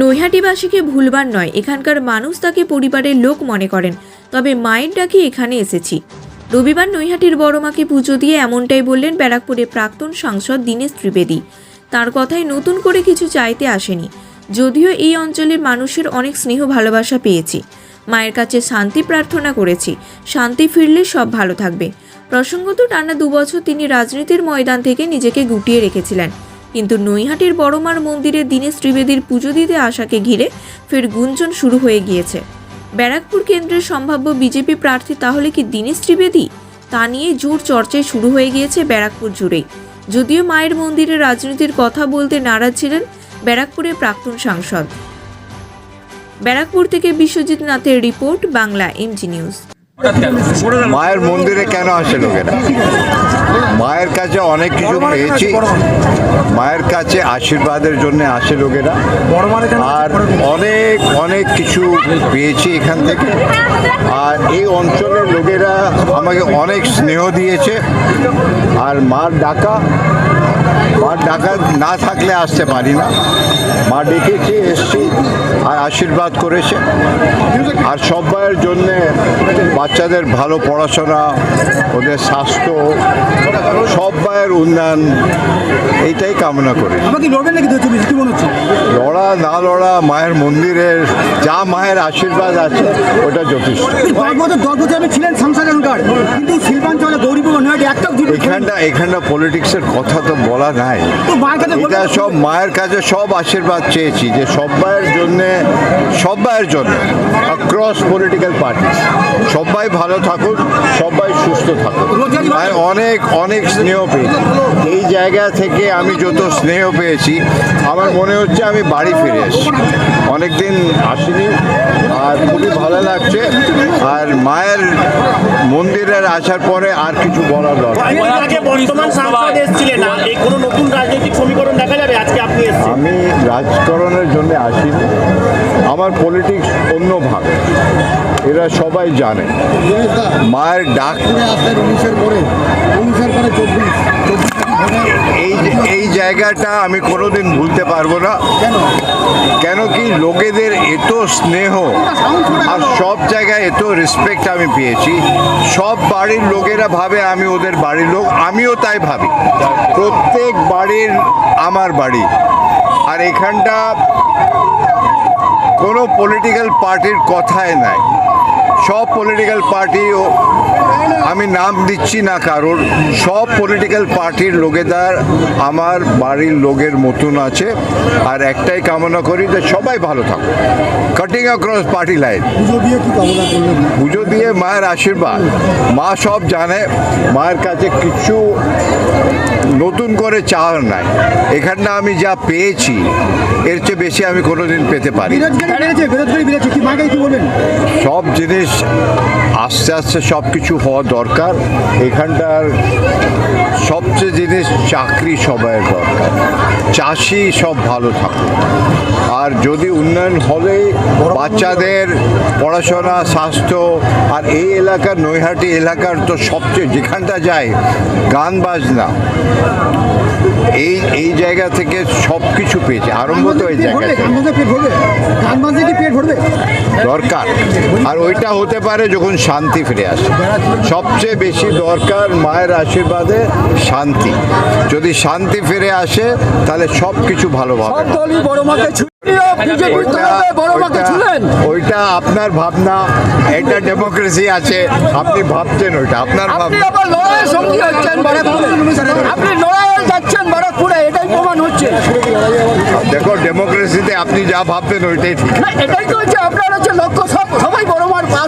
নৈহাটিবাসীকে ভুলবার নয়, এখানকার মানুষ তাকে পরিবারের লোক মনে করেন, তবে মায়ের ডাকে এখানে এসেছি। রবিবার নৈহাটির বড় মাকে পুজো দিয়ে এমনটাই বললেন ব্যারাকপুরের প্রাক্তন সাংসদ দীনেশ ত্রিবেদী। তার কথায় নতুন করে কিছু চাইতে আসেনি। যদিও এই অঞ্চলের মানুষের অনেক স্নেহ ভালোবাসা পেয়েছি। মায়ের কাছে শান্তি প্রার্থনা করেছি, শান্তি ফিরলে সব ভালো থাকবে। প্রসঙ্গত টানা দুবছর তিনি রাজনীতির ময়দান থেকে নিজেকে গুটিয়ে রেখেছিলেন। কিন্তু নৈহাটির বড়মার মন্দিরে দীনেশ ত্রিবেদীর পুজো দিতে আসাকে ঘিরে ফের গুঞ্জন শুরু হয়ে গিয়েছে। ব্যারাকপুর কেন্দ্রের সম্ভাব্য বিজেপি প্রার্থী তাহলে কি দীনেশ ত্রিবেদী? তা নিয়ে জোর চর্চায় শুরু হয়ে গিয়েছে ব্যারাকপুর জুড়েই। যদিও মায়ের মন্দিরে রাজনীতির কথা বলতে নারাজ ছিলেন ব্যারাকপুরের প্রাক্তন সাংসদ। ব্যারাকপুর থেকে Biswajit নাথের report, Bangla, M G news. মায়ের মন্দিরে কেন আসে লোকেরা? মায়ের কাছে অনেক কিছু পেয়েছি। মায়ের কাছে আশীর্বাদের জন্য আসে লোকেরা। আর অনেক অনেক কিছু পেয়েছি এখান থেকে। আর এই অঞ্চলের লোকেরা আমাকে অনেক স্নেহ দিয়েছে। আর মার ডাকা মার ডাকা না থাকলে আসতে পারি না। মা ডেকেছে এসছি আর আশীর্বাদ করেছে। আর সবাইয়ের জন্যে বাচ্চাদের ভালো পড়াশোনা ওদের স্বাস্থ্য সবাইয়ের উন্নয়ন এইটাই কামনা করি। আমাকে লড়বেন নাকি দু চব্বিশ কি মনে হচ্ছে? লড়া না লড়া মায়ের মন্দিরের যা মায়ের আশীর্বাদ আছে ওটা যথেষ্ট। দশ বছর দশ বছর আমি ছিলেন এখানকার কিন্তু শিল্পাঞ্চলে এখানটা এখানটা পলিটিক্সের কথা তো বলা নাই এটা সব মায়ের কাছে সব আশীর্বাদ চেয়েছি যে সবাইয়ের জন্য সবাইয়ের জন্য অক্রস পলিটিক্যাল পার্টি সবাই ভালো থাকুক সবাই সুস্থ থাকুক। আর অনেক অনেক স্নেহ পেয়েছি। এই জায়গা থেকে আমি যত স্নেহ পেয়েছি আমার মনে হচ্ছে আমি বাড়ি ফিরে এসেছি। অনেকদিন আসিনি আর খুবই ভালো লাগছে। আর মায়ের মন্দিরের আসার পরে আর কিছু বলার দরকার বর্তমান সাংসদ এসেছিলেন। না এই কোনো নতুন রাজনৈতিক সমীকরণ দেখা যাবে? আজকে আপনি এসেছেন। আমি রাজকরণের জন্য আসিনি। আমার পলিটিক্স অন্য ভাগ। এরা সবাই জানে। মায়ের ডাক। এই এই জায়গাটা আমি কোনোদিন ভুলতে পারব না। কেন কি লোকেদের এত স্নেহ আর সব জায়গায় এত রেসপেক্ট আমি পেয়েছি। সব বাড়ির লোকেরা ভাবে আমি ওদের বাড়ির লোক, আমিও তাই ভাবি। প্রত্যেক বাড়ির আমার বাড়ি। আর এখানটা কোনো পলিটিক্যাল পার্টির কথাই নাই। সব পলিটিক্যাল পার্টি আমি নাম দিচ্ছি না কারোর। সব পলিটিক্যাল পার্টির লোকেদার আমার বাড়ির লোকের মতন আছে। আর একটাই কামনা করি যে সবাই ভালো থাকুক। কাটিং অ্যাক্রস পার্টি লাইন পুজো দিয়ে মায়ের আশীর্বাদ। মা সব জানে মায়ের কাছে কিছু নতুন করে চাওয়ার নাই। এখানটা আমি যা পেয়েছি এর চেয়ে বেশি আমি কোনোদিন পেতে পারি সব জিনিস আস্তে আস্তে সব কিছু হওয়া দরকার। এখানটার সবচেয়ে জিনিস চাকরি সবাইয়ের দরকার। চাষি সব ভালো থাকুক। আর যদি উন্নয়ন হলে বাচ্চাদের পড়াশোনা স্বাস্থ্য আর এই এলাকার নৈহাটি এলাকার তো সবচেয়ে যেখানটা যায় গান বাজনা এই এই জায়গা থেকে সব কিছু পেয়েছে আরম্ভ তো এই পেট দরকার। আর ওইটা হতে পারে যখন শান্তি ফিরে আসে। সবচেয়ে বেশি দরকার মায়ের আশীর্বাদে শান্তি। যদি শান্তি ফিরে আসে তাহলে সব কিছু ভালোভাবে ওইটা- আপনার ভাবনা। এটা ডেমোক্রেসি আছে। আপনি ভাবছেন ওইটা আপনার ভাবনা। আপনি যাচ্ছেন এটাই প্রমাণ হচ্ছে। দেখো ডেমোক্রেসিতে আপনি যা ভাববেন ওইটাই ঠিক। এটাই তো হচ্ছে আপনার হচ্ছে লক্ষ্য। সব সবাই বড় মার পা